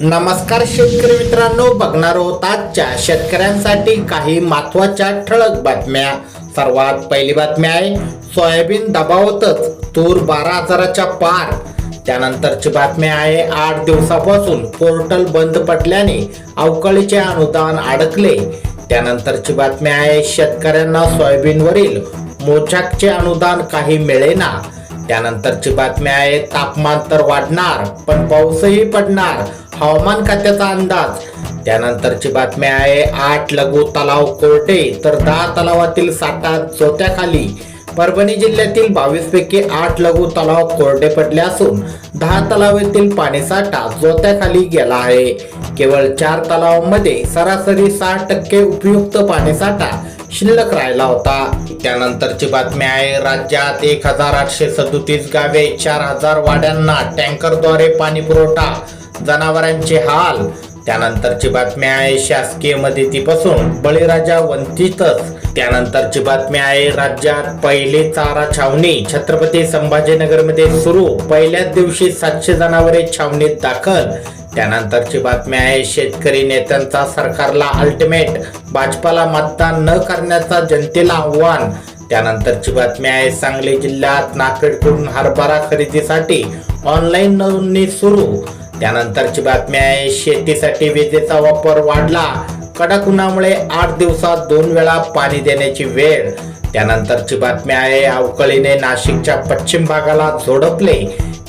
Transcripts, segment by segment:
नमस्कार शेतकरी मित्रांनो बघणार आहोत आजच्या शेतकऱ्यांसाठी काही महत्त्वाच्या ठळक बातम्या. सर्वात पहिली बातमी आहे सोयाबीन दबावतच तूर बारा हजाराच्या पार. त्यानंतरची बातमी आहे आठ दिवसापासून पोर्टल बंद पडल्याने अवकाळीचे अनुदान अडकले. त्यानंतरची बातमी आहे शेतकऱ्यांना सोयाबीनवरील मोचाकचे अनुदान काही मिळेना. त्यानंतरची बातमी आहे तापमान तर वाढणार पण पाऊसही पडणार. हवामान खात्याचा अंदाज. त्यानंतरची बातमी आहे आठ लघु तलाव कोरडे तर दहा तलावातील साठा चोत्याखाली परभणी जिल्ह्यातील बावीस पैकी आठ लघु तलाव कोरडे पडले असून दहा तलावातील पाणीसाठा जोत्याखाली गेला आहे. केवळ चार तलावांमध्ये सरासरी सहा टक्के उपयुक्त पाणीसाठा शिल्लक राहिला होता. त्यानंतरची बातमी आहे राज्यात एक हजार आठशे सदोतीस गावे चार हजार वाड्यांना टँकरद्वारे पाणी पुरवठा जनावरांचे हाल त्यानंतरची बातमी आहे शासकीय मदतीपासून. बळीराजा वंचितच. त्यानंतरची बातमी आहे राज्यात पहिली चारा छावणी. छत्रपती संभाजीनगरमध्ये सुरू. पहिल्याच दिवशी सातशे जनावरे छावणीत दाखल. त्यानंतरची बातमी आहे शेतकरी नेत्यांचा सरकारला अल्टिमेट भाजपाला मतदान न करण्याचा जनतेला आव्हान. त्यानंतरची बातमी आहे सांगली जिल्ह्यात नाफेडकडून हरभरा खरेदीसाठी ऑनलाईन नोंदणी सुरू. त्यानंतरची बातमी आहे शेतीसाठी विजेचा वापर वाढला. कडक उन्हामुळे आठ दिवसात दोन वेळा पाणी देण्याची वेळ. त्यानंतरची बातमी आहे अवकळीने नाशिकच्या पश्चिम भागाला झोडपले.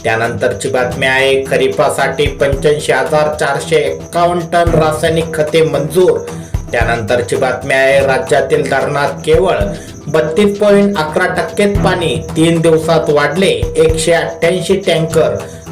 त्यानंतरची बातमी आहे खरीपासाठी पंच्याऐंशी हजार चारशे एक्कावन्न टन रासायनिक खते मंजूर. त्यानंतरची बातमी आहे राज्यातील धरणात केवळ बत्तीस पॉईंट अकरा टक्केच पाणी तीन दिवसात वाढले. एकशे अठ्ठ्याऐंशी टँकर